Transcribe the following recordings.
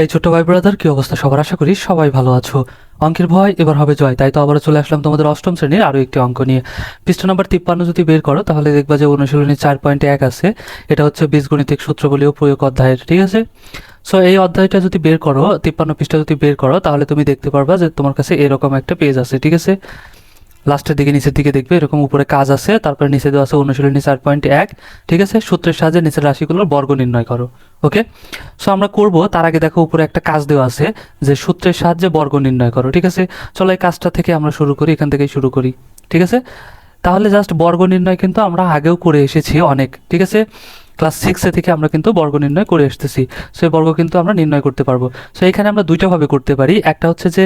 এই ছোট্ট ভাই ব্রাদার কি অবস্থা? সবার আশা করি সবাই ভালো আছো। অঙ্কের ভয়, এবার হবে জয়। তাই তো আবারও চলে আসলাম তোমাদের অষ্টম শ্রেণির আরও একটি অঙ্ক নিয়ে। পৃষ্ঠ নাম্বার তিপ্পান্ন যদি বের করো, তাহলে দেখবা যে অনুশীলনী চার পয়েন্ট এক আছে। এটা হচ্ছে বীজগণিতিক সূত্রবলীয় প্রয়োগ অধ্যায়ের, ঠিক আছে? সো এই অধ্যায়টা যদি বের করো, তিপ্পান্ন পৃষ্ঠা যদি বের করো, তাহলে তুমি দেখতে পারবা যে তোমার কাছে এরকম একটা পেজ আছে, ঠিক আছে? লাস্টের দিকে, নিচের দিকে দেখবে এরকম উপরে কাজ আছে, তারপরে নিচে দেওয়া আছে অনুশীলনী চার পয়েন্ট এক, ঠিক আছে? সূত্রের সাহায্যে নিচের রাশিগুলোর বর্গ নির্ণয় করো ওকে সো আমরা করব, তার আগে দেখো উপরে একটা কাজ দেওয়া আছে, যে সূত্রের সাহায্যে বর্গ নির্ণয় করো, ঠিক আছে? চলো এই কাজটা থেকে আমরা শুরু করি, এখান থেকেই শুরু করি, ঠিক আছে? তাহলে জাস্ট বর্গ নির্ণয় কিন্তু আমরা আগেও করে এসেছি অনেক, ঠিক আছে? ক্লাস সিক্সে থেকে আমরা কিন্তু বর্গ নির্ণয় করে এসেছি সো এই বর্গ কিন্তু আমরা নির্ণয় করতে পারব। সো এখানে আমরা দুইটা ভাবে করতে পারি। একটা হচ্ছে যে,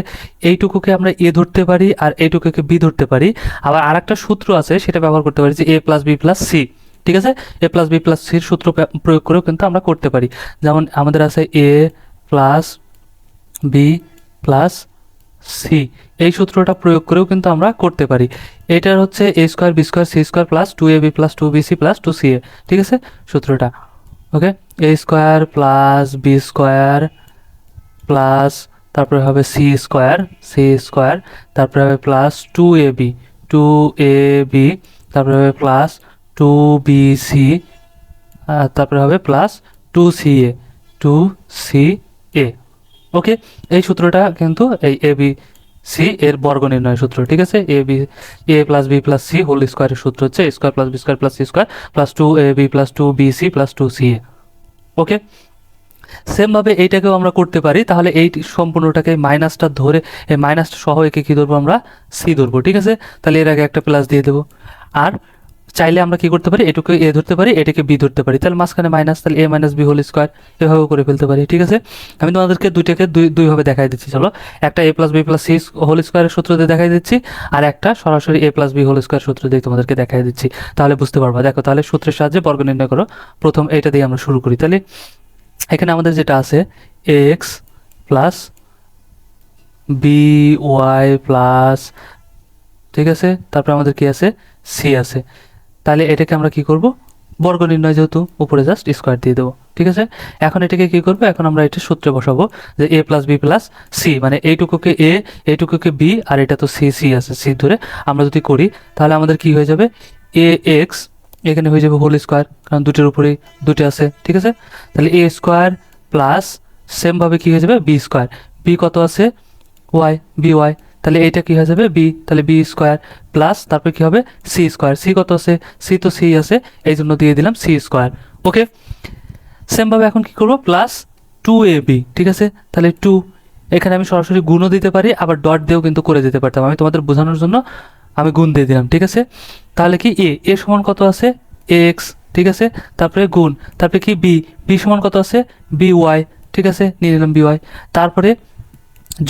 এইটুকুকে আমরা এ ধরতে পারি আর এইটুকুকে বি ধরতে পারি। আবার আরেকটা সূত্র আছে, সেটা ব্যবহার করতে পারি যে A plus B plus C ঠিক আছে? এ প্লাস বি প্লাস সির সূত্র প্রয়োগ করেও কিন্তু আমরা করতে পারি। যেমন আমাদের আছে A plus B plus C. এই সূত্রটা প্রয়োগ করেও কিন্তু আমরা করতে পারি। এটার হচ্ছে A square B square C square plus two A B plus two B C plus two C A ঠিক আছে? সূত্রটা। Okay A square plus B square plus তারপরে হবে সি স্কোয়ার সি স্কোয়ার তারপরে হবে plus two A B two A B তারপরে হবে plus two B C তারপরে হবে plus two C A two C okay এই সূত্রটা কিন্তু এই এ বি সি এর বর্গ নির্ণয় সূত্র, ঠিক আছে? A B A plus B plus C whole স্কোয়ারের সূত্র হচ্ছে square plus B square plus C square plus two A B plus two B C plus two C A okay সেমভাবে এইটাকেও আমরা করতে পারি, তাহলে এই সম্পূর্ণটাকে মাইনাসটা ধরে, এই মাইনাসটা সহ একে কী ধরবো আমরা? সি ধরবো, ঠিক আছে? তাহলে এর আগে একটা প্লাস দিয়ে দেবো। আর চাইলে আমরা কি করতে পারি? এটুকু এ ধরতে পারি, এটাকে বি ধরতে পারি। তাহলে মাঝখানে মাইনাস তাহলে A minus B whole square এভাবে করে ফেলতে পারি, ঠিক আছে? আমি তোমাদেরকে দুইটাকে দুই, দুইভাবে দেখাই দিচ্ছি, চলো। একটা A plus B plus C whole স্কোয়ারের সূত্র দিয়ে দেখাই দিচ্ছি, আর একটা সরাসরি A plus B whole square সূত্র দিয়ে তোমাদেরকে দেখাই দিচ্ছি। তাহলে বুঝতে পারবা। দেখো, তাহলে সূত্রের সাহায্যে বর্গ নির্ণয় করো। প্রথম এটা দিয়ে আমরা শুরু করি। তাহলে এখানে আমাদের যেটা আছে X plus B Y plus ঠিক আছে? তারপরে আমাদের কি আছে? সি আছে। তাহলে এটাকে আমরা কি করব? বর্গ নির্ণয় যেহেতু উপরে জাস্ট স্কোয়ার দিয়ে দেবো, ঠিক আছে? এখন এটাকে কি করব? এখন আমরা এটা সূত্রে বসাবো যে A plus B plus C মানে এইটুকুকে এ এইটুকুকে বি আর এটা তো সি সি আছে সি ধরে আমরা যদি করি, তাহলে আমাদের কি হয়ে যাবে? এ এক্স এখানে হয়ে যাবে হোল স্কোয়ার কারণ দুটোর উপরেই দুটো আছে, ঠিক আছে? তাহলে এ স্কোয়ার প্লাস সেমভাবে কী হয়ে যাবে? বি স্কোয়ার বি কত আছে? ওয়াই বি ওয়াই তাহলে এইটা কী হয়ে যাবে? বি তাহলে বি স্কোয়ার প্লাস তারপর কী হবে? সি স্কোয়ার সি কত আছে? সি তো সি আছে, এই জন্য দিয়ে দিলাম সি স্কোয়ার ওকে সেমভাবে এখন কি করব? প্লাস টু এ বি ঠিক আছে? তাহলে টু এখানে আমি সরাসরি গুণও দিতে পারি, আবার ডট দিয়েও কিন্তু করে দিতে পারতাম। আমি তোমাদের বোঝানোর জন্য আমি গুণ দিয়ে দিলাম, ঠিক আছে? তাহলে কি এ এ সমান কত আছে? এক্স ঠিক আছে? তারপরে গুণ। তারপরে কি বি বি সমান কত আছে? বি ওয়াই ঠিক আছে? নিয়ে নিলাম বি ওয়াই তারপরে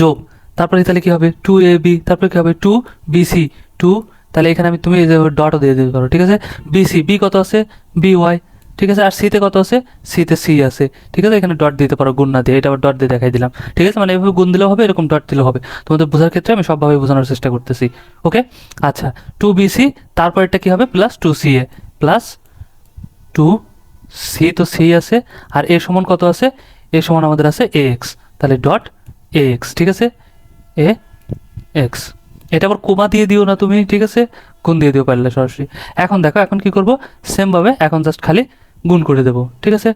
যোগ। তারপরে তাহলে কি হবে? টু এ বি তারপরে কি হবে? টু বি সি টু তাহলে এখানে আমি তুমি ডটও দিয়ে দিতে পারো, ঠিক আছে? বি সি বি কত আছে? বি ওয়াই ঠিক আছে? আর সিতে কত আছে? সিতে সি আছে, ঠিক আছে? এখানে ডট দিতে পারো, গুণ না দিয়ে। এটা আবার ডট দিয়ে দেখাই দিলাম, ঠিক আছে? মানে এভাবে গুণ দিলেও হবে, এরকম ডট দিলেও হবে। তোমাদের বোঝার ক্ষেত্রে আমি সবভাবে বোঝানোর চেষ্টা করতেছি ওকে আচ্ছা টু বি সি তারপর এটা কি হবে? Plus two C A plus two C তো সি আছে, আর এ সমান কত আছে? এ সমান আমাদের আছে এ এক্স তাহলে ডট এ এক্স ঠিক আছে? A, X. এটা আবার কোমা দিয়ে দিও না তুমি, ঠিক আছে? গুণ দিয়ে দিও পারলে সরাসরি। এখন দেখো, এখন কি করব? সেমভাবে এখন জাস্ট খালি গুণ করে দেবো, ঠিক আছে?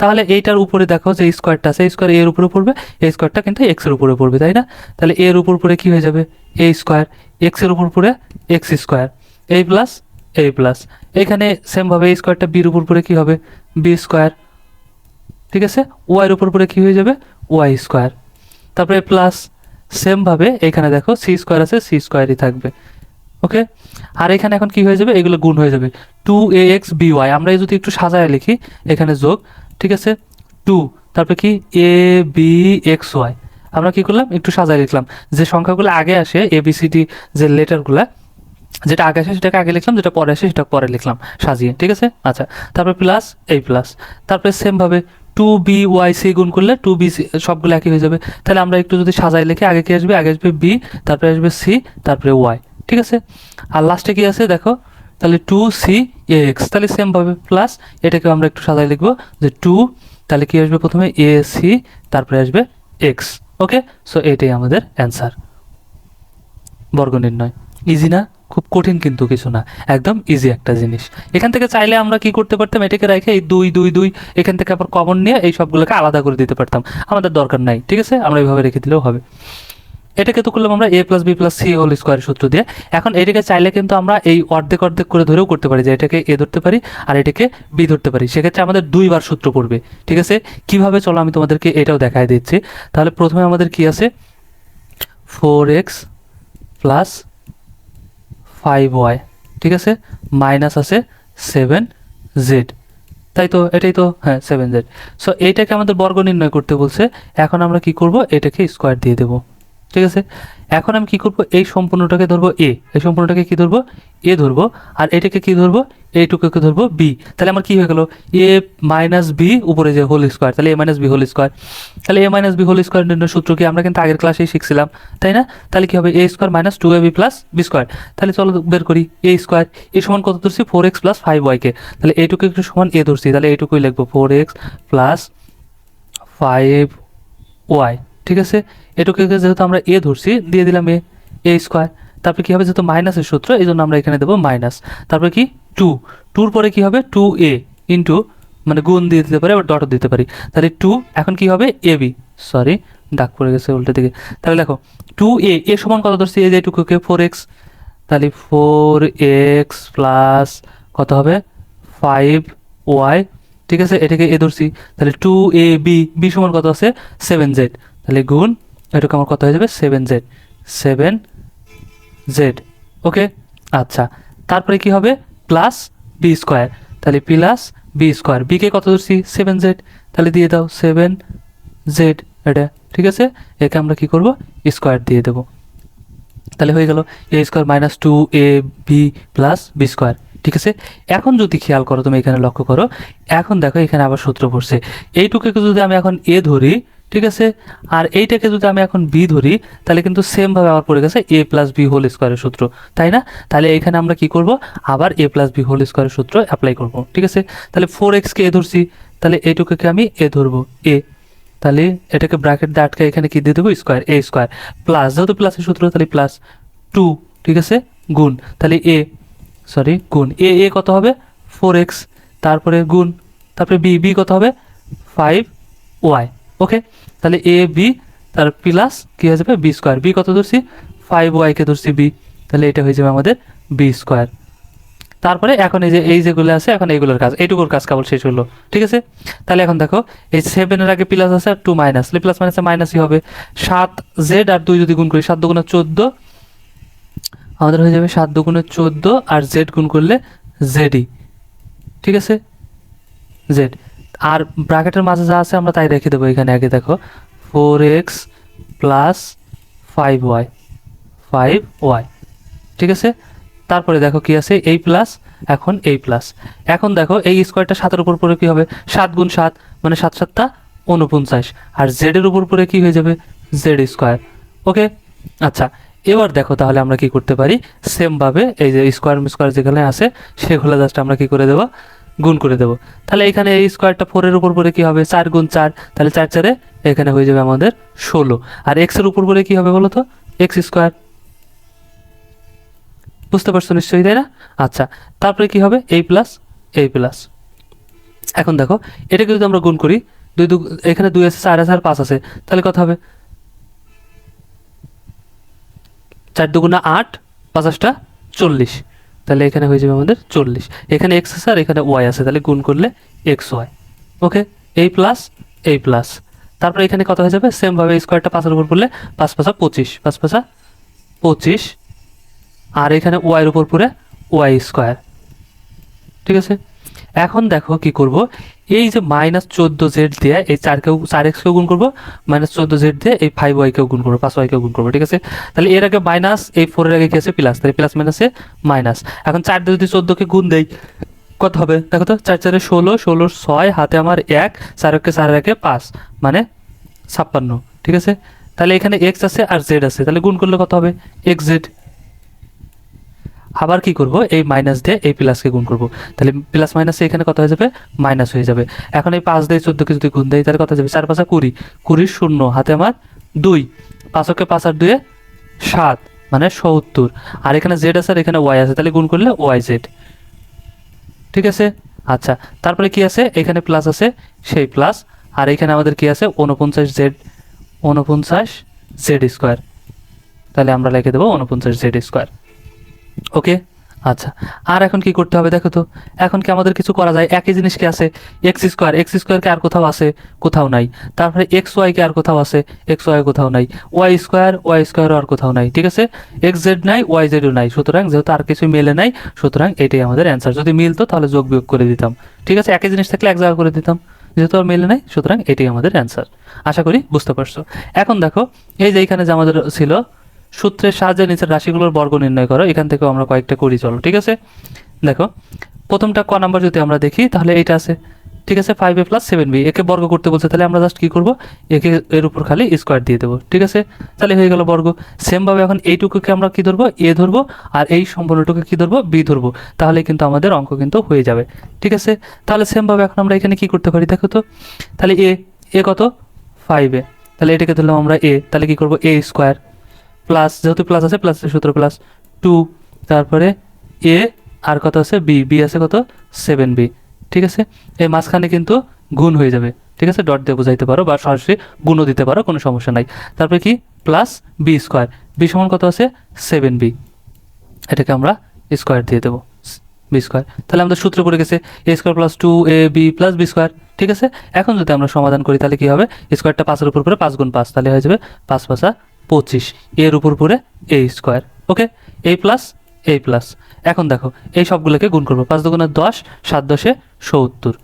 তাহলে এইটার উপরে দেখো যে স্কোয়ারটা আছে স্কোয়ার এর উপরে পড়বে, এই স্কোয়ারটা কিন্তু এক্সের উপরে পড়বে, তাই না? তাহলে এর উপর পড়ে কি হয়ে যাবে? এ স্কোয়ার এক্সের উপর পড়ে এক্স স্কোয়ার এই প্লাস এই প্লাস এখানে সেমভাবে এই স্কোয়ারটা বির উপর পড়ে কি হবে? বি স্কোয়ার ঠিক আছে? ওয়াইয়ের উপর পড়ে কি হয়ে যাবে? ওয়াই স্কোয়ার তারপরে প্লাস সেমভাবে এখানে দেখো সি স্কোয়ার আছে সি স্কোয়ারই থাকবে। ওকে? আর এখানে এখন কি হয়ে যাবে? এগুলো গুণ হয়ে যাবে। Two A X B Y আমরা যদি একটু সাজায় লিখি, এখানে যোগ, ঠিক আছে? টু তারপরে কি? এ বি এক্স ওয়াই আমরা কি করলাম? একটু সাজায় লিখলাম। যে সংখ্যাগুলো আগে আসে এ বি সি ডি যে লেটারগুলা, যেটা আগে আসে সেটাকে আগে লিখলাম, যেটা পরে আসে সেটা পরে লিখলাম, সাজিয়ে, ঠিক আছে? আচ্ছা তারপরে প্লাস এই প্লাস তারপরে সেমভাবে টু বি ওয়াই সি গুণ করলে টু বি সি সবগুলো একই হয়ে যাবে। তাহলে আমরা একটু যদি সাজাই লিখে, আগে কি আসবে? আগে আসবে বি তারপরে আসবে সি তারপরে ওয়াই ঠিক আছে? আর লাস্টে কি আছে? দেখো, তাহলে টু সি এক্স তাহলে সেমভাবে প্লাস এটাকে আমরা একটু সাজাই লিখব যে টু তাহলে কি আসবে প্রথমে? এ সি তারপরে আসবে এক্স ওকে সো এটাই আমাদের অ্যান্সার বর্গ নির্ণয় ইজি না? খুব কঠিন কিন্তু কিছু না, একদম ইজি একটা জিনিস। এখান থেকে চাইলে আমরা কি করতে পারতাম? এটাকে রেখে এই দুই দুই দুই, এখান থেকে আবার কমন নিয়ে এই সবগুলোকে আলাদা করে দিতে পারতাম। আমাদের দরকার নাই, ঠিক আছে? আমরা এইভাবে রেখে দিলেও হবে। এটাকে তো করলাম আমরা A plus B plus C whole স্কোয়ারের সূত্র দিয়ে। এখন এটাকে চাইলে কিন্তু আমরা এই অর্ধেক অর্ধেক করে ধরেও করতে পারি যে এটাকে এ ধরতে পারি আর এটাকে বি ধরতে পারি। সেক্ষেত্রে আমাদের দুইবার সূত্র পড়বে, ঠিক আছে? কীভাবে? চলো আমি তোমাদেরকে এটাও দেখাই দিচ্ছি। তাহলে প্রথমে আমাদের কি আছে? Four X plus five Y ঠিক আছে? মাইনাস আছে সেভেন জেড তাই তো, এটাই তো হ্যাঁ সেভেন জেড সো এইটাকে আমাদের বর্গ নির্ণয় করতে বলছে। এখন আমরা কি করব? এটাকে স্কোয়ার দিয়ে দেবো। ঠিক আছে? এখন আমি কি করব? এই সম্পূর্ণটাকে ধরবো এ এই সম্পূর্ণটাকে কি ধরবো? এ ধরবো। আর এটাকে কি ধরবো? এইটুকুকে ধরবো? বি তাহলে আমার কি হয়ে গেল? এ মাইনাস বি উপরে যে হোল স্কোয়ার তাহলে A minus B whole square তাহলে A minus B whole square নির্ণয় সূত্র কি? আমরা কিন্তু আগের ক্লাসেই শিখছিলাম, তাই না? তাহলে কি হবে? A square minus two A B plus B square তাহলে চলো বের করি এ স্কোয়ার এ সমান কত ধরছি? ফোর এক্স প্লাস ফাইভ ওয়াইকে তাহলে এইটুকু একটু সমান এ ধরছি, তাহলে এইটুকুই লিখব four X plus five Y ঠিক আছে? এটুকুকে যেহেতু আমরা এ ধরছি, দিয়ে দিলাম এ এ স্কোয়ার তারপরে কি হবে যেহেতু মাইনাসের সূত্র এই জন্য আমরা এখানে দেবো মাইনাস তারপরে কি? টু টুর পরে কি হবে? টু এ ইন্টু মানে গুণ দিয়ে দিতে পারি, আবার ডটও দিতে পারি। তাহলে টু এখন কি হবে? এ বি সরি ডাক পড়ে গেছে উল্টো দিকে। তাহলে দেখো টু এ এ সমান কত ধরছি? এই যে এটুকুকে ফোর এক্স তাহলে ফোর এক্স প্লাস কত হবে? ফাইভ ওয়াই ঠিক আছে, এটাকে এ ধরছি। তাহলে টু এ বি বি সমান কত আছে? সেভেন জেড তাহলে গুণ, এটুকু আমার কত হয়ে যাবে? Seven Z seven Z okay আচ্ছা। তারপরে কি হবে? প্লাস বি স্কোয়ার তাহলে প্লাস বি স্কোয়ার বিকে কত ধরছি? সেভেন জেড তাহলে দিয়ে দাও সেভেন জেড এটা ঠিক আছে? একে আমরা কি করব? স্কোয়ার দিয়ে দেবো। তাহলে হয়ে গেল A square minus two A B plus B square ঠিক আছে? এখন যদি খেয়াল করো, তুমি এখানে লক্ষ্য করো, এখন দেখো এখানে আবার সূত্র পড়ছে। এইটুকুকে যদি আমি এখন এ ধরি ঠিক আছে? আর এইটাকে যদি আমি এখন বি ধরি, তাহলে কিন্তু সেমভাবে আবার পড়ে গেছে এ প্লাস বি হোল স্কোয়ারের সূত্র, তাই না? তাহলে এখানে আমরা কি করব? আবার এ প্লাস বি হোল স্কোয়ারের সূত্র অ্যাপ্লাই করব, ঠিক আছে? তাহলে ফোর এক্সকে এ ধরছি, তাহলে এইটুকুকে আমি এ ধরবো এ তাহলে এটাকে ব্র্যাকেট দিয়ে আটকে এখানে কি দিয়ে দেবো? স্কোয়ার এ স্কোয়ার প্লাস যেহেতু প্লাসের সূত্র, তাহলে প্লাস টু ঠিক আছে? গুণ। তাহলে এ সরি গুণ। এ এ কত হবে? ফোর এক্স তারপরে গুণ। তারপরে বি বি কত হবে? ফাইভ ওয়াই ওকে তাহলে এ বি তার প্লাস কী হয়ে যাবে? বি স্কোয়ার বি কত ধরছি? ফাইভ ওয়াইকে ধরছি বি তাহলে এটা হয়ে যাবে আমাদের বি স্কোয়ার তারপরে এখন এই যে, এই যেগুলো আছে, এখন এইগুলোর কাজ, এইটুকুর কাজ কেবল শেষ হলো। ঠিক আছে? তাহলে এখন দেখো, এই সেভেনের আগে প্লাস আছে আর টু মাইনাস প্লাস মাইনাসে মাইনাসই হবে। সাত জেড আর দুই যদি গুণ করি, সাত দুগুণে চোদ্দ, আমাদের হয়ে যাবে সাত দুগুণে চোদ্দ আর জেড গুণ করলে জেডই ঠিক আছে? জেড আর ব্র্যাকেটের মাঝে যা আছে আমরা তাই রেখে দেবো এখানে আগে দেখো। Four X plus five Y five Y ঠিক আছে? তারপরে দেখো কি আছে? এই প্লাস এখন এই প্লাস এখন দেখো এই স্কোয়ারটা সাতের উপর পরে কি হবে? সাত গুণ সাত মানে সাত সাতটা উনপঞ্চাশ আর জেডের উপর পরে কি হয়ে যাবে? জেড স্কোয়ার ওকে আচ্ছা এবার দেখো তাহলে আমরা কি করতে পারি? সেমভাবে এই যে স্কোয়ার স্কোয়ার যেখানে আছে, সেগুলো জাস্ট আমরা কি করে দেবো? গুণ করে দেবো। তাহলে এখানে এই স্কোয়ারটা ফোরের উপর পরে কি হবে? চার গুণ চার। তাহলে চার চারে এখানে হয়ে যাবে আমাদের ষোলো। আর এক্সের উপর পরে কি হবে বলো তো এক্স স্কোয়ার বুঝতে পারছ নিশ্চয়ই, তাই না? আচ্ছা তারপরে কি হবে? এই প্লাস এই প্লাস এখন দেখো এটাকে যদি আমরা গুণ করি। দুই দু, এখানে দুই আছে, চার আছে আর পাঁচ আছে। তাহলে কত হবে? চার দুগুণা আট, পাঁচাশটা চল্লিশ। তাহলে এখানে হয়ে যাবে আমাদের চল্লিশ। এখানে এক্স আছে আর এখানে ওয়াই আছে, তাহলে গুণ করলে এক্স ওয়াই ওকে এই প্লাস এই প্লাস তারপর এখানে কত হয়ে যাবে? সেমভাবে স্কোয়ারটা পাঁচের উপর পড়লে পাঁচ পাঁচা পঁচিশ, পাঁচ পাঁচা পঁচিশ। আর এখানে ওয়াইয়ের উপর পড়ে ওয়াই স্কোয়ার ঠিক আছে? এখন দেখো কি করব? এই যে মাইনাস চোদ্দ জেড দিয়ে এই চারকেও চার এক্সকেও গুণ করব, মাইনাস চোদ্দ জেড দিয়ে এই ফাইভ ওয়াইকেও গুণ করব, পাঁচ ওয়াইকেও গুণ করব, ঠিক আছে? তাহলে এর আগে মাইনাস এই ফোরের আগে কি আছে? প্লাস তাহলে প্লাস মাইনাসে মাইনাস এখন চার দিয়ে যদি চোদ্দোকে গুণ দেই, কত হবে? দেখো তো, চার চারে ষোলো, ষোলোর ছয়, হাতে আমার এক, চার একে চার একে পাঁচ মানে ছাপ্পান্ন, ঠিক আছে? তাহলে এখানে এক্স আছে আর জেড আছে, তাহলে গুণ করলে কত হবে? এক্স জেড আবার কি করব? এই মাইনাস দিয়ে এই প্লাসকে গুণ করব। তাহলে প্লাস মাইনাস এখানে কত হয়ে যাবে? মাইনাস হয়ে যাবে। এখন এই পাঁচ দিয়ে চোদ্দোকে যদি গুণ দেয় তাহলে কত যাবে? চার পাঁচা কুড়ি। কুড়ির শূন্য, হাতে আমার দুই। পাঁচকে পাঁচ আর দুয়ে সাত মানে সত্তর। আর এখানে জেড আছে আর এখানে ওয়াই আছে, তাহলে গুণ করলে ওয়াই জেড ঠিক আছে? আচ্ছা তারপরে কি আছে? এখানে প্লাস আছে, সেই প্লাস আর এখানে আমাদের কি আছে? উনপঞ্চাশ জেড উনপঞ্চাশ জেড স্কোয়ার তাহলে আমরা লিখে দেবো উনপঞ্চাশ জেড স্কোয়ার ওকে আচ্ছা। আর এখন কি করতে হবে দেখো তো? এখন কি আমাদের কিছু করা যায়? একই জিনিস কি আছে? এক্স স্কোয়ার এক্স স্কোয়ারকে আর কোথাও আছে? কোথাও নাই। তারপরে এক্স ওয়াইকে আর কোথাও আছে? এক্স ওয়াই কোথাও নাই। ওয়াই স্কোয়ার ওয়াই স্কোয়ারও আর কোথাও নাই। ঠিক আছে? এক্স জেড নাই ওয়াই জেডও নাই। সুতরাং যেহেতু আর কিছু মেলে নাই, সুতরাং এটাই আমাদের অ্যান্সার যদি মিলতো তাহলে যোগ বিয়োগ করে দিতাম। ঠিক আছে? একই জিনিস থাকলে এক জায়গা করে দিতাম। যেহেতু আর মেলে নাই, সুতরাং এটাই আমাদের অ্যান্সার আশা করি বুঝতে পারছ। এখন দেখো, এই যে এখানে যে আমাদের ছিল সূত্রের সাহায্যে নিচের রাশিগুলোর বর্গ নির্ণয় করো। এখান থেকেও আমরা কয়েকটা করি, চলো, ঠিক আছে? দেখো, প্রথমটা ক নাম্বার যদি আমরা দেখি, তাহলে এইটা আছে, ঠিক আছে? Five A plus seven B একে বর্গ করতে বলছে, তাহলে আমরা জাস্ট কী করব? একে এর উপর খালি স্কোয়ার দিয়ে দেবো, ঠিক আছে? তাহলে হয়ে গেল বর্গ। সেমভাবে এখন এইটুকুকে আমরা কী ধরবো? এ ধরবো, আর এই সম্পূর্ণটুকু কী ধরবো? বি ধরবো। তাহলে কিন্তু আমাদের অঙ্ক কিন্তু হয়ে যাবে, ঠিক আছে? তাহলে সেমভাবে এখন আমরা এখানে কী করতে পারি? দেখো তো, তাহলে এ এ কত? ফাইভ এ তাহলে এটাকে ধরলাম আমরা এ, তাহলে কী করব? এ স্কোয়ার প্লাস, যেহেতু প্লাস আছে, প্লাসের সূত্র প্লাস টু। তারপরে এ, আর কত আছে? বি। বি আছে কত? Seven B. ঠিক আছে? এই মাঝখানে কিন্তু গুণ হয়ে যাবে। ঠিক আছে? ডট দিয়ে বোঝাইতে পারো বা সরাসরি গুণও দিতে পারো, কোনো সমস্যা নাই। তারপরে কি? Plus B square. বি সমান কত আছে? Seven B. এটাকে আমরা স্কোয়ার দিয়ে দেবো। B square. তাহলে আমাদের সূত্র পড়ে গেছে, A square plus two, A, B plus B square. ঠিক আছে? এখন যদি আমরা সমাধান করি, তাহলে কি হবে? স্কোয়ারটা পাঁচের উপর পরে পাঁচ গুণ পাঁচ, তাহলে হয়ে যাবে পাঁচ পাঁচা পঁচিশ, এর উপর পরে এ স্কোয়ার ওকে এই প্লাস এই প্লাস এখন দেখো, এই সবগুলোকে গুণ করব। পাঁচ দুগুণে দশ, সাত দশে সত্তর।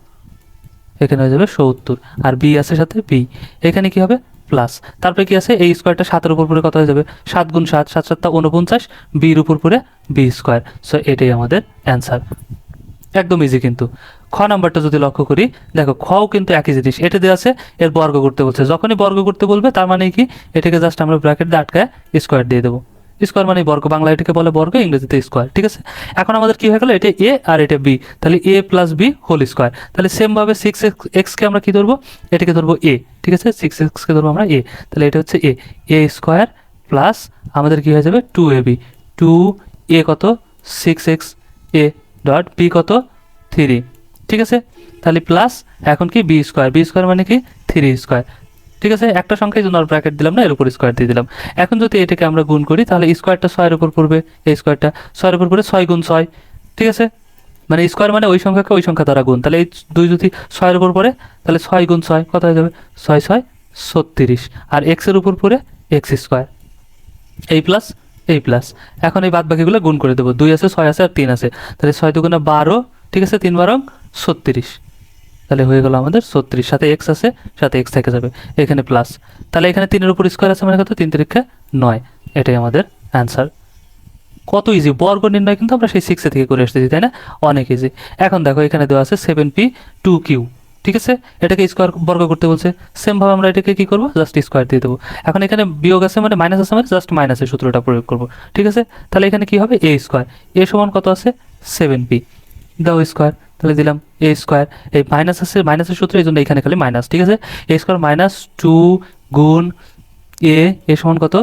এখানে হয়ে যাবে সত্তর। আর বি আছে সাথে বি এখানে কি হবে? প্লাস তারপরে কি আছে? এই স্কোয়ারটা সাতের উপর পরে কত হয়ে যাবে? সাত গুণ সাত সাত সাতটা উনপঞ্চাশ বির উপর পরে বি স্কোয়ার সো এটাই আমাদের অ্যান্সার একদম ইজি কিন্তু। খ নাম্বারটা যদি লক্ষ্য করি, দেখো খও কিন্তু একই জিনিস। এটা দেওয়া আছে, এর বর্গ করতে বলছে। যখনই বর্গ করতে বলবে, তার মানে কি? এটাকে জাস্ট আমরা ব্র্যাকেট দিয়ে আটকায় স্কোয়ার দিয়ে দেবো। স্কোয়ার মানে বর্গ। বাংলা এটাকে বলে বর্গ, ইংরেজিতে স্কোয়ার ঠিক আছে? এখন আমাদের কি হয়ে গেল? এটা এ আর এটা বি তাহলে A plus B whole square তাহলে সেমভাবে সিক্স এক্সকে আমরা কি ধরবো? এটাকে ধরবো এ ঠিক আছে? সিক্স এক্সকে ধরবো আমরা এ তাহলে এটা হচ্ছে এ এ স্কোয়ার প্লাস আমাদের কি হয়ে যাবে? Two A B two A কত? Six X A dot B কত? থ্রি ঠিক আছে? তাহলে প্লাস এখন কি বি স্কোয়ার বি স্কোয়ার মানে কি থ্রি স্কোয়ার ঠিক আছে? একটা সংখ্যায় জন্য ব্র্যাকেট দিলাম না, এর উপর স্কোয়ার দিয়ে দিলাম। এখন যদি এটাকে আমরা গুণ করি, তাহলে স্কোয়ারটা ছয়ের উপর পড়বে। এই স্কোয়ারটা ছয়ের উপর পড়ে ছয় গুণ ছয়। ঠিক আছে? মানে স্কোয়ার মানে ওই সংখ্যাকে ওই সংখ্যা দ্বারা গুণ। তাহলে এই দুই যদি ছয়ের উপর পড়ে, তাহলে ছয় গুণ ছয় কত হয়ে যাবে? ছয় ছয়, ছত্রিশ। আর এক্সের উপর পড়ে এক্স স্কোয়ার এই প্লাস এই প্লাস এখন এই বাদ বাকিগুলো গুণ করে দেবো। দুই আছে, ছয় আছে, আর তিন আছে। তাহলে ছয় দুগুণে বারো, ঠিক আছে? তিন বারং ছত্রিশ। তাহলে হয়ে গেল আমাদের ছত্রিশ। সাথে এক্স আছে, সাথে এক্স থেকে যাবে। এখানে প্লাস তাহলে এখানে তিনের উপর স্কোয়ার আছে মানে কত? তিন তিরিক্ষা নয়। এটাই আমাদের অ্যান্সার কত ইজি বর্গ নির্ণয় কিন্তু আমরা সেই সিক্সে থেকে করে এসেছি, তাই না? অনেক ইজি এখন দেখো, এখানে দেওয়া আছে সেভেন পি টু কিউ ঠিক আছে? এটাকে স্কোয়ার বর্গ করতে বলছে। সেমভাবে আমরা এটাকে কি করব? জাস্ট স্কোয়ার দিয়ে দেবো। এখন এখানে বিয়োগ আছে মানে মাইনাস আছে মানে জাস্ট মাইনাসের সূত্রটা প্রয়োগ করব। ঠিক আছে? তাহলে এখানে কি হবে? এ স্কোয়ার এ সমান কত আছে? সেভেন পি দাও স্কোয়ার তাহলে দিলাম এ স্কোয়ার এই মাইনাস আছে মাইনাসের সূত্র, এই জন্য এখানে খালি মাইনাস ঠিক আছে? এ স্কোয়ার মাইনাস টু গুণ এ এ সমান কত?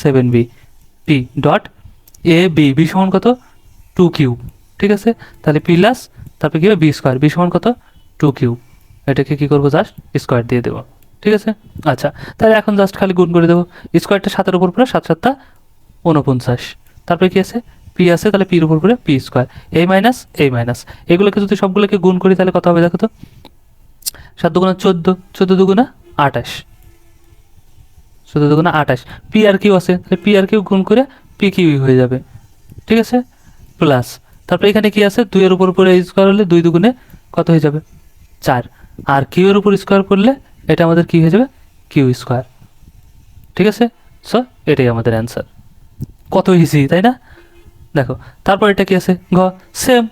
Seven B P dot A B B সমান কত? টু কিউব ঠিক আছে? তাহলে পি প্লাস তারপরে কি হবে? বি স্কোয়ার বি সমান কত? টু কিউব এটাকে কি করব? জাস্ট স্কোয়ার দিয়ে দেবো, ঠিক আছে? আচ্ছা তাহলে এখন জাস্ট খালি গুণ করে দেবো। স্কোয়ারটা সাতের উপর পরে সাত সাতটা উনপঞ্চাশ তারপরে কি আছে? পি আছে, তাহলে পির উপর করে পি স্কোয়ার এই মাইনাস এই মাইনাস এগুলোকে যদি সবগুলোকে গুণ করি, তাহলে কত হবে দেখো তো? সাত দুগুণা চোদ্দ চোদ্দ দুগুণা আঠাশ। চোদ্দ দুগুণা আঠাশ। পি আর কিউ আছে, তাহলে পি আর কিউ গুণ করে পি কিউ হয়ে যাবে। ঠিক আছে? প্লাস তারপরে এখানে কি আছে? দুইয়ের উপর উপরে স্কোয়ার হলে দুই দুগুণে কত হয়ে যাবে? চার। আর কিউ এর উপর স্কোয়ার করলে এটা আমাদের কি হয়ে যাবে? কিউ স্কোয়ার ঠিক আছে? সো এটাই আমাদের অ্যান্সার কত ইজি তাই না? দেখো, তারপর এটা কি আছে? ঘ সেম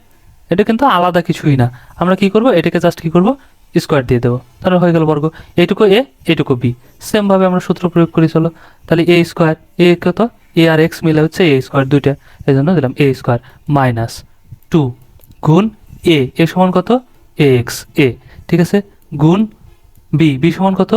এটা কিন্তু আলাদা কিছুই না। আমরা কি করব? এটাকে জাস্ট কি করব? স্কোয়ার দিয়ে দেবো। তাহলে হয়ে গেল বর্গ। এইটুকু এ এইটুকু বি। সেমভাবে আমরা সূত্র প্রয়োগ করি, চলো। তাহলে এ স্কোয়ার এ কত? এ আর এক্স মিলে হচ্ছে এ স্কোয়ার দুইটা। এই জন্য দিলাম এ স্কোয়ার মাইনাস টু গুণ এ এ সমান কত? এ এক্স এ ঠিক আছে? গুণ বি বি সমান কত?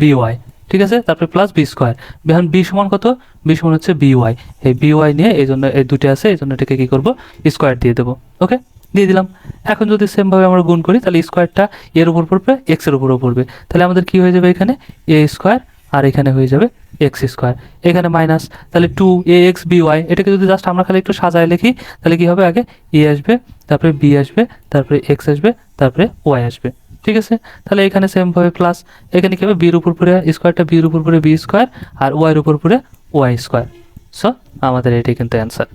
বি ওয়াই ঠিক আছে? তারপরে প্লাস বি স্কোয়ার এখন বি সমান কত? বি সমান হচ্ছে বি ওয়াই এই বি ওয়াই নিয়ে এই জন্য এই দুটো আছে, এই জন্য এটাকে কী করব? স্কোয়ার দিয়ে দেবো। ওকে দিয়ে দিলাম। এখন যদি সেমভাবে আমরা গুণ করি, তাহলে স্কোয়ারটা এর উপর পড়বে এক্সের উপরও পড়বে। তাহলে আমাদের কি হয়ে যাবে এখানে? এ স্কোয়ার আর এখানে হয়ে যাবে এক্স স্কোয়ার এখানে মাইনাস তাহলে two A X B Y এটাকে যদি জাস্ট আমরা খালি একটু সাজায় লিখি, তাহলে কি হবে আগে? এ আসবে, তারপরে বি আসবে, তারপরে এক্স আসবে, তারপরে ওয়াই আসবে। ঠিক আছে? তাহলে এখানে সেমভাবে প্লাস এখানে কি হবে? বির উপর পরে স্কোয়ারটা বির উপর পরে বি স্কোয়ার আর ওয়াইয়ের উপর পরে ওয়াই স্কোয়ার সো আমাদের এটাই কিন্তু অ্যান্সার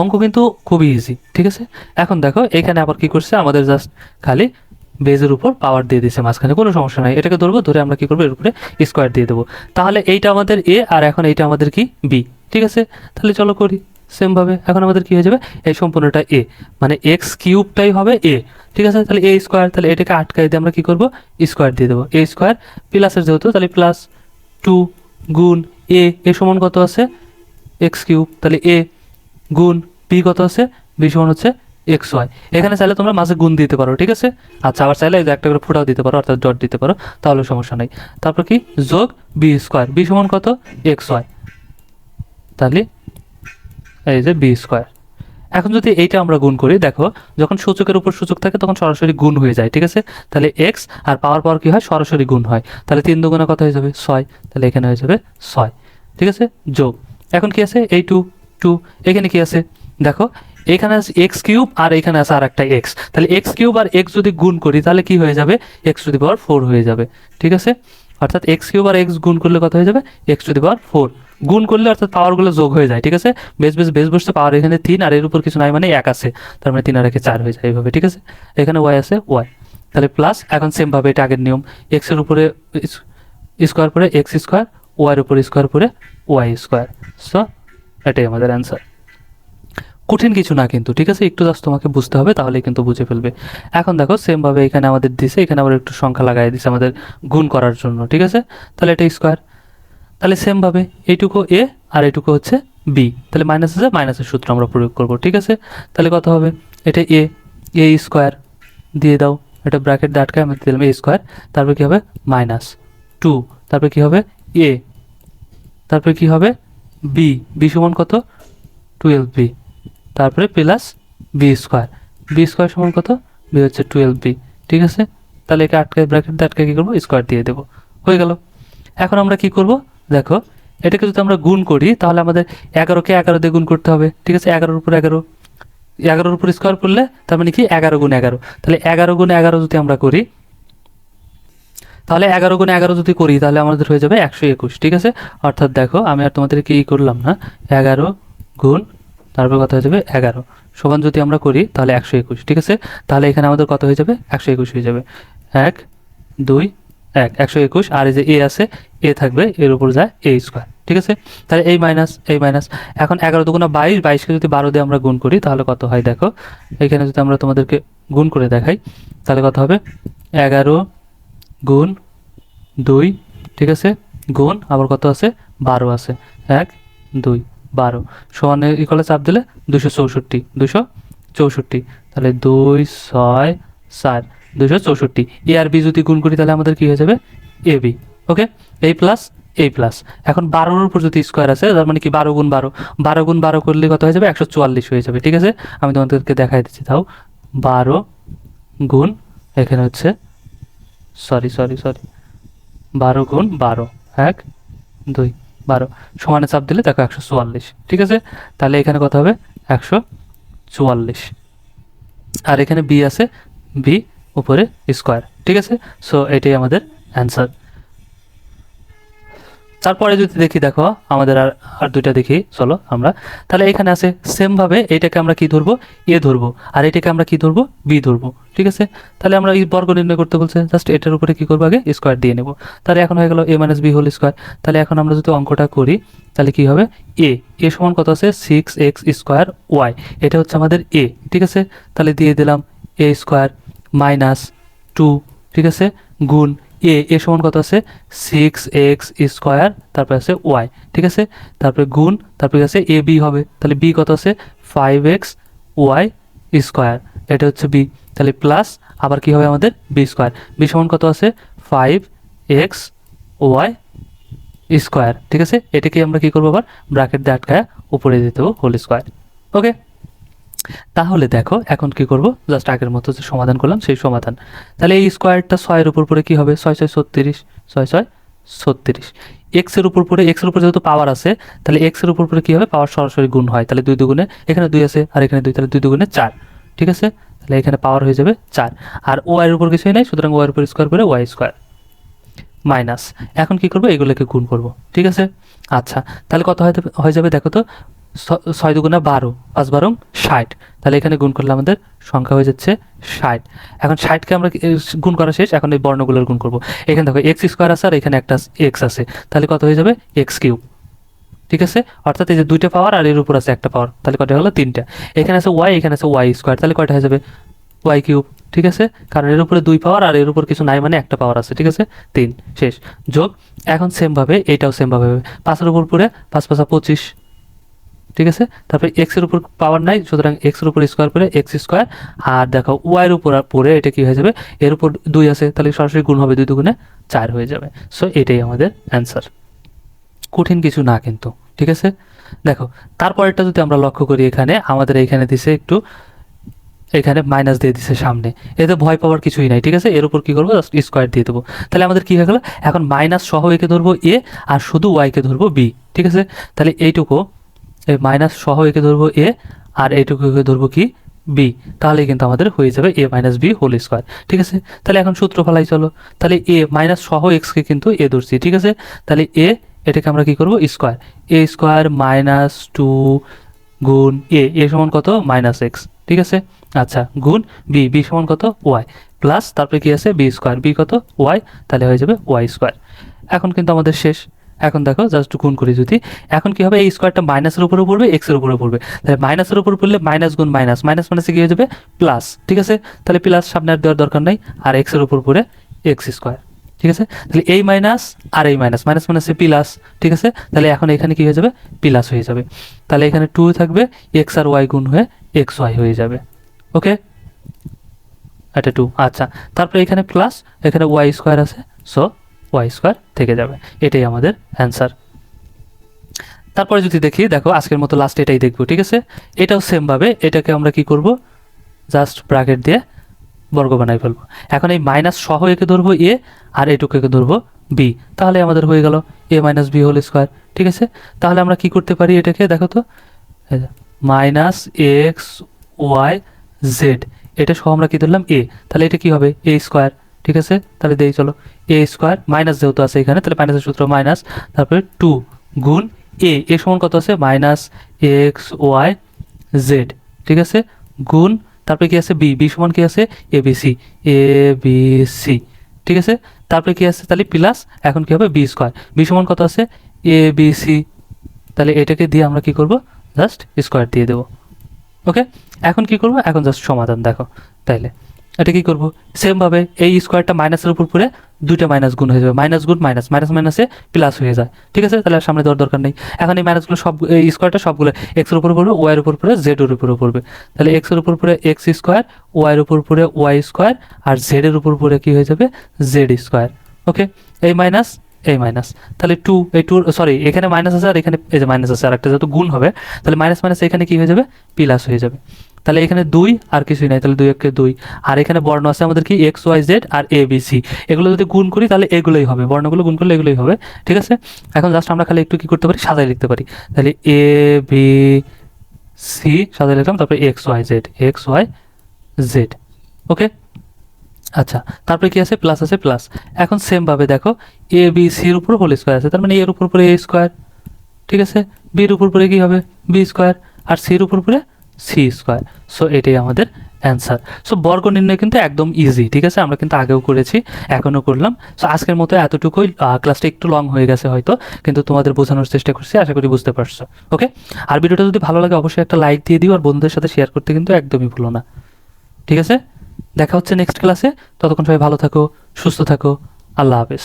অঙ্ক কিন্তু খুবই ইজি ঠিক আছে? এখন দেখো, এখানে আবার কি করছে? আমাদের জাস্ট খালি বেজের উপর পাওয়ার দিয়ে দিয়েছে, মাঝখানে কোনো সমস্যা নাই। এটাকে ধরবো, ধরে আমরা কি করব? এর উপরে স্কোয়ার দিয়ে দেবো। তাহলে এইটা আমাদের এ আর এখন এইটা আমাদের কি? বি ঠিক আছে? তাহলে চলো করি। সেমভাবে এখন আমাদের কি হয়ে যাবে? এই সম্পূর্ণটা এ মানে এক্স কিউবটাই হবে এ ঠিক আছে? তাহলে এ স্কোয়ার তাহলে এটাকে আটকাই দিয়ে আমরা কি করব? স্কোয়ার দিয়ে দেবো। এ স্কোয়ার প্লাসের যেহেতু, তাহলে প্লাস টু গুণ এ এ সমান কত আছে? এক্স কিউব তাহলে এ গুণ বি কত আছে? বি সমান হচ্ছে এক্স ওয়াই এখানে চাইলে তোমরা মাঝে গুণ দিতে পারো, ঠিক আছে? আচ্ছা আবার চাইলে একটা করে ফোটাও দিতে পারো, অর্থাৎ ডট দিতে পারো, তাহলে সমস্যা নেই। তারপর কি? যোগ বি স্কোয়ার বি সমান কত? এক্স ওয়াই তাহলে এই যে বি স্কোয়ার এখন যদি এইটা আমরা গুণ করি, দেখো, যখন সূচকের উপর সূচক থাকে, তখন সরাসরি গুণ হয়ে যায়, ঠিক আছে? তাহলে এক্স আর পাওয়ার পাওয়ার কি হয়? সরাসরি গুণ হয়। তাহলে তিন দুগুণে কত হয়ে যাবে? ছয়। তাহলে এখানে হয়ে যাবে ছয়। ঠিক আছে? যোগ। এখন কি আছে? এই টু টু এখানে কি আছে? দেখো, এখানে আছে এক্স কিউব আর এখানে আছে আর একটা এক্স তাহলে এক্স কিউব আর এক্স যদি গুণ করি, তাহলে কি হয়ে যাবে? X to the power four হয়ে যাবে। ঠিক আছে? অর্থাৎ এক্স কিউব আর এক্স গুণ করলে কত হয়ে যাবে? X to the power four গুণ করলে অর্থাৎ পাওয়ারগুলো যোগ হয়ে যায়, ঠিক আছে? বেশ বেশ বেশ বসতে পাওয়ার এখানে তিন আর এর উপর কিছু নাই মানে এক আছে। তার মানে তিন আর একে চার হয়ে যায় এইভাবে, ঠিক আছে? এখানে ওয়াই আছে ওয়াই তাহলে প্লাস এখন সেমভাবে এটা আগের নিয়ম। এক্সের উপরে স্কোয়ার পরে এক্স স্কোয়ার ওয়াইয়ের উপর স্কোয়ার পরে ওয়াই স্কোয়ার সো এটাই আমাদের অ্যান্সার কঠিন কিছু না কিন্তু, ঠিক আছে? একটু জাস্ট তোমাকে বুঝতে হবে তাহলে কিন্তু বুঝে ফেলবে। এখন দেখো সেমভাবে এখানে আমাদের দিছে, এখানে আবার একটু সংখ্যা লাগাই দিছে আমাদের গুণ করার জন্য, ঠিক আছে? তাহলে এটা স্কোয়ার তাহলে সেমভাবে এইটুকু এ আর এইটুকু হচ্ছে বি তাহলে মাইনাস আছে মাইনাসের সূত্র আমরা প্রয়োগ করব, ঠিক আছে? তাহলে কত হবে? এটা এ এ স্কোয়ার দিয়ে দাও। এটা ব্র্যাকেট দিয়ে আমি দিলাম এ স্কোয়ার তারপর কী হবে? মাইনাস টু তারপর কী হবে? এ তারপরে কি হবে? বি বি সমান কত? টুয়েলভ বি তারপরে plus B square B square সমান কত? বি হচ্ছে টুয়েলভ বি ঠিক আছে? তাহলে একে আটকে ব্র্যাকেট দিয়ে কী করব? স্কোয়ার দিয়ে দেবো। হয়ে গেল। এখন আমরা কি করব? দেখো, এটাকে যদি আমরা গুণ করি, তাহলে আমাদের এগারোকে এগারো দিয়ে গুণ করতে হবে। ঠিক আছে? এগারোর উপর এগারো। এগারোর উপর স্কোয়ার করলে তার মানে কি? এগারো গুণ এগারো। তাহলে এগারো গুণ এগারো যদি আমরা করি, তাহলে এগারো গুণ এগারো যদি করি, তাহলে আমাদের হয়ে যাবে একশো একুশ। ঠিক আছে? অর্থাৎ দেখো, আমি আর তোমাদের কি করলাম না। এগারো গুণ, তারপর কত হয়ে যাবে? এগারো। সমান যদি আমরা করি, তাহলে একশো একুশ। ঠিক আছে? তাহলে এখানে আমাদের কত হয়ে যাবে? একশো একুশ হয়ে যাবে। এক, দুই এক, একশো একুশ, আর এই যে এ আছে, এ থাকবে, এর উপর যায় এ স্কোয়ার ঠিক আছে? তাহলে এই মাইনাস এই মাইনাস এখন এগারো দুগুণা বাইশ, বাইশকে যদি বারো দিয়ে আমরা গুণ করি, তাহলে কত হয় দেখো? এখানে যদি আমরা তোমাদেরকে গুণ করে দেখাই, তাহলে কত হবে? এগারো গুণ দুই, ঠিক আছে? গুণ, আবার কত আছে? বারো আছে। এক, দুই, বারো। সমানে ইকলে চাপ দিলে দুশো চৌষট্টি দুশো চৌষট্টি। তাহলে দুই, ছয় চার দুশো চৌষট্টি। এ আর বি যদি গুণ করি তাহলে আমাদের কি হয়ে যাবে? এ বি ওকে এই প্লাস এই প্লাস এখন বারোর উপর যদি স্কোয়ার আছে, তার মানে কি বারো গুণ বারো? বারো গুণ বারো করলে কত হয়ে যাবে? একশো চুয়াল্লিশ হয়ে যাবে, ঠিক আছে? আমি তোমাদেরকে দেখাই দিচ্ছি, তাও। বারো গুণ এখানে হচ্ছে সরি সরি সরি বারো গুণ বারো, এক, দুই, বারো। সমানে চাপ দিলে দেখো একশো চুয়াল্লিশ, ঠিক আছে? তাহলে এখানে কত হবে? একশো চুয়াল্লিশ। আর এখানে বি আছে বি উপরে স্কোয়ার ঠিক আছে? সো এটাই আমাদের অ্যান্সার তারপরে যদি দেখি, দেখো, আমাদের আর আর দুইটা দেখি, চলো আমরা। তাহলে এখানে আছে সেমভাবে এইটাকে আমরা কি ধরবো? এ ধরবো। আর এটাকে আমরা কি ধরবো? বি ধরবো, ঠিক আছে? তাহলে আমরা এই বর্গ নির্ণয় করতে বলছে জাস্ট এটার উপরে কি করব আগে? স্কোয়ার দিয়ে নেব। তাহলে এখন হয়ে গেল A minus B whole square তাহলে এখন আমরা যদি অঙ্কটা করি, তাহলে কি হবে? এ এ সমান কত আছে? সিক্স এক্স স্কোয়ার ওয়াই এটা হচ্ছে আমাদের এ ঠিক আছে? তাহলে দিয়ে দিলাম এ স্কোয়ার মাইনাস টু, ঠিক আছে? গুণ এ এ সমান কত আছে? সিক্স এক্স স্কোয়ার তারপরে আছে ওয়াই ঠিক আছে? তারপরে গুণ, তারপরে আছে এ, বি হবে। তাহলে বি কত আছে? ফাইভ এক্স ওয়াই স্কোয়ার এটা হচ্ছে বি। তাহলে প্লাস আবার কি হবে আমাদের? বি স্কোয়ার বি সমান কত আছে? ফাইভ এক্স ওয়াই স্কোয়ার ঠিক আছে? এটাকে আমরা কি করব আবার? ব্র্যাকেট দিয়ে আটকায় উপরে দিতে হোল স্কোয়ার ওকে তাহলে দেখো, এখন কি করব? জাস্ট আগের মতো যে সমাধান করলাম, সেই সমাধান। তাহলে এই স্কোয়ারটা ছয়ের উপর পরে কি হবে? ছয় ছয়, ছত্রিশ, ছয় ছয়, ছত্রিশ। এক্সের উপর পরে এক্সের উপর যেহেতু পাওয়ার আছে, তাহলে এক্সের উপর পরে কি হবে? পাওয়ার সরাসরি গুণ হয়। তাহলে দুই দুগুণে, এখানে দুই আছে, আর এখানে দুই, তাহলে দুই দুগুণে চার। ঠিক আছে? তাহলে এখানে পাওয়ার হয়ে যাবে চার। আর ওয়াই এর উপর কিছুই নাই, সুতরাং ওয়াই এর উপর স্কোয়ার করে ওয়াই স্কোয়ার মাইনাস এখন কি করব? এগুলোকে গুণ করব। ঠিক আছে? আচ্ছা। তাহলে কত হয়ে যাবে- দেখো তো? ছয় দুগুণা বারো, পাঁচ বারো ষাট। তাহলে এখানে গুণ করলে আমাদের সংখ্যা হয়ে যাচ্ছে ষাট। এখন ষাটকে আমরা গুণ করা শেষ? এখন এই বর্ণগুলোর গুণ করব। এখানে দেখো এক্স স্কোয়ার আছে আর এখানে একটা এক্স আছে। তাহলে কত হয়ে যাবে? এক্স কিউব ঠিক আছে? অর্থাৎ এই যে দুইটা পাওয়ার আর এর উপর আছে একটা পাওয়ার তাহলে কয়টা হলো? তিনটা। এখানে আছে ওয়াই এখানে আছে ওয়াই স্কোয়ার তাহলে কয়টা হয়ে যাবে? ওয়াই কিউব ঠিক আছে? কারণ এর উপরে দুই পাওয়ার আর এর উপর কিছু নাই মানে একটা পাওয়ার আছে। ঠিক আছে? তিন। শেষ। যোগ। এখন সেমভাবে এইটাও সেমভাবে পাঁচের উপর পরে পাঁচ পাঁচা পঁচিশ। ঠিক আছে? তারপরে এক্সের উপর পাওয়ার নাই, সুতরাং এক্সের উপর স্কোয়ার করে এক্স স্কোয়ার আর দেখো ওয়াই এর উপর পরে এটা কি হয়ে যাবে? এর উপর দুই আছে, তাহলে সরাসরি গুণ হবে দুই দুগুণে চার হয়ে যাবে। সো এটাই আমাদের অ্যান্সার কঠিন কিছু না কিন্তু, ঠিক আছে? দেখো, তারপরেরটা যদি আমরা লক্ষ্য করি এখানে, আমাদের এইখানে দিছে একটু, এখানে মাইনাস দিয়ে দিছে সামনে। এতে ভয় পাওয়ার কিছুই নাই, ঠিক আছে? এর উপর কি করব? জাস্ট স্কোয়ার দিয়ে দেবো। তাহলে আমাদের কী হয়ে গেলো? এখন মাইনাস সহ একে ধরবো এ আর শুধু ওয়াইকে ধরবো বি ঠিক আছে? তাহলে এইটুকু এই মাইনাস সহ একে ধরবো এ আর এইটুকু একে ধরবো কি? বি তাহলে কিন্তু আমাদের হয়ে যাবে A minus B whole square ঠিক আছে? তাহলে এখন সূত্র ফেলাই চলো। তাহলে এ মাইনাস সহ এক্সকে কিন্তু এ ধরছি, ঠিক আছে? তাহলে এ এটাকে আমরা কি করব? Square A square minus two গুণ এ এ সমান কত? মাইনাস এক্স ঠিক আছে? আচ্ছা গুণ বি বি সমান কত? ওয়াই প্লাস তারপরে কি আছে? বি স্কোয়ার বি কত? ওয়াই তাহলে হয়ে যাবে ওয়াই স্কোয়ার এখন কিন্তু আমাদের শেষ। এখন দেখো জাস্ট গুণ করি যদি। এখন কি হবে? এই স্কোয়ারটা মাইনাসের উপরে পড়বে এক্সের উপরে পড়বে। তাহলে মাইনাসের উপর পড়লে মাইনাস গুণ মাইনাস মাইনাস মাইনাসে কি হয়ে যাবে? প্লাস ঠিক আছে? তাহলে প্লাস সামনে আর দেওয়ার দরকার নাই। আর এক্সের উপর পড়ে এক্স স্কোয়ার ঠিক আছে? তাহলে এই মাইনাস আর এই মাইনাস মাইনাস মাইনাসে প্লাস ঠিক আছে? তাহলে এখন এখানে কি হয়ে যাবে? প্লাস হয়ে যাবে। তাহলে এখানে টু থাকবে এক্স আর ওয়াই গুণ হয়ে এক্স ওয়াই হয়ে যাবে। ওকে এটা টু আচ্ছা। তারপরে এখানে প্লাস এখানে ওয়াই স্কোয়ার আছে। সো ওয়াই স্কোয়ার থেকে যাবে। এটাই আমাদের অ্যান্সার তারপরে যদি দেখি, দেখো আজকের মতো লাস্ট এটাই দেখব, ঠিক আছে? এটাও সেমভাবে এটাকে আমরা কি করব? জাস্ট ব্র্যাকেট দিয়ে বর্গ বানাই ফেলব। এখন এই মাইনাস সহ একে ধরবো এ আর এটুকু একে ধরবো বি তাহলে আমাদের হয়ে গেল A minus B whole square ঠিক আছে? তাহলে আমরা কি করতে পারি এটাকে? দেখো তো মাইনাস এক্স ওয়াই জেড এটা সহ আমরা কি ধরলাম? এ তাহলে এটা কি হবে? এ স্কোয়ার ঠিক আছে? তাহলে দেই, চলো। এ স্কোয়ার মাইনাস যেহেতু আছে এখানে, তাহলে মাইনাসের সূত্র মাইনাস তারপরে টু গুণ এ এ সমান কত আছে? মাইনাস এক্স ওয়াই জেড ঠিক আছে? গুণ, তারপরে কি আছে? বি বি সমান কি আছে? A B C A B C ঠিক আছে? তারপরে কি আছে? তাহলে প্লাস এখন কি হবে? বি স্কোয়ার বি সমান কত আছে? এ বি সি তাহলে এটাকে দিয়ে আমরা কি করব? জাস্ট স্কোয়ার দিয়ে দেবো। ওকে এখন কি করব? এখন জাস্ট সমাধান, দেখো। তাইলে এটা কি করব? সেমভাবে এই স্কোয়ারটা মাইনাসের উপর পরে দুইটা মাইনাস গুণ হয়ে যাবে। মাইনাস গুণ মাইনাস মাইনাস মাইনাসে প্লাস হয়ে যায়। ঠিক আছে? তাহলে সামনে দেওয়ার দরকার নেই। এখন এই মাইনাসগুলো সব, এই স্কোয়ারটা সবগুলো এক্সের উপর পড়বে ওয়াইয়ের উপর পড়ে জেড এর উপর পড়বে। তাহলে এক্সের উপর পড়ে এক্স স্কোয়ার ওয়াইয়ের উপর পড়ে ওয়াই স্কোয়ার আর জেড এর উপর পড়ে কি হয়ে যাবে? জেড স্কোয়ার ওকে এই মাইনাস এই মাইনাস তাহলে টু এই টু সরি এখানে মাইনাস আছে আর এখানে, এই যে মাইনাস আছে আর একটা যেহেতু গুণ হবে, তাহলে মাইনাস মাইনাস এখানে কি হয়ে যাবে? প্লাস হয়ে যাবে। তাহলে এখানে দুই আর কিছুই নাই, তাহলে দুই একে দুই। আর এখানে বর্ণ আছে আমাদের কি? এক্স ওয়াই জেড আর এ বি সি এগুলো যদি গুণ করি তাহলে এগুলোই হবে। বর্ণগুলো গুণ করলে এগুলোই হবে। ঠিক আছে? এখন জাস্ট আমরা খালি একটু কি করতে পারি? সাজাই লিখতে পারি। তাহলে এ বি সি সাজাই লিখলাম, তারপরে X Y Z X Y Z okay আচ্ছা তারপরে কি আছে? প্লাস আছে প্লাস এখন সেম ভাবে দেখো এ বি সির উপর হোল স্কোয়ার আছে। তার মানে এর উপর পরে এ স্কোয়ার ঠিক আছে? বির উপর পরে কি হবে? বি স্কোয়ার আর সির উপর পরে সি স্কোয়ার সো এটাই আমাদের অ্যান্সার সো বর্গ নির্ণয় কিন্তু একদম ইজি ঠিক আছে? আমরা কিন্তু আগেও করেছি, এখনও করলাম। সো আজকের মতো এতটুকুই। ক্লাসটা একটু লং হয়ে গেছে হয়তো, কিন্তু তোমাদের বোঝানোর চেষ্টা করছি, আশা করি বুঝতে পারছ। ওকে আর ভিডিওটা যদি ভালো লাগে, অবশ্যই একটা লাইক দিয়ে দিও, আর বন্ধুদের সাথে শেয়ার করতে কিন্তু একদমই ভুলো না। ঠিক আছে? দেখা হচ্ছে নেক্সট ক্লাসে ততক্ষণ সবাই ভালো থাকো, সুস্থ থাকো। আল্লাহ হাফেজ।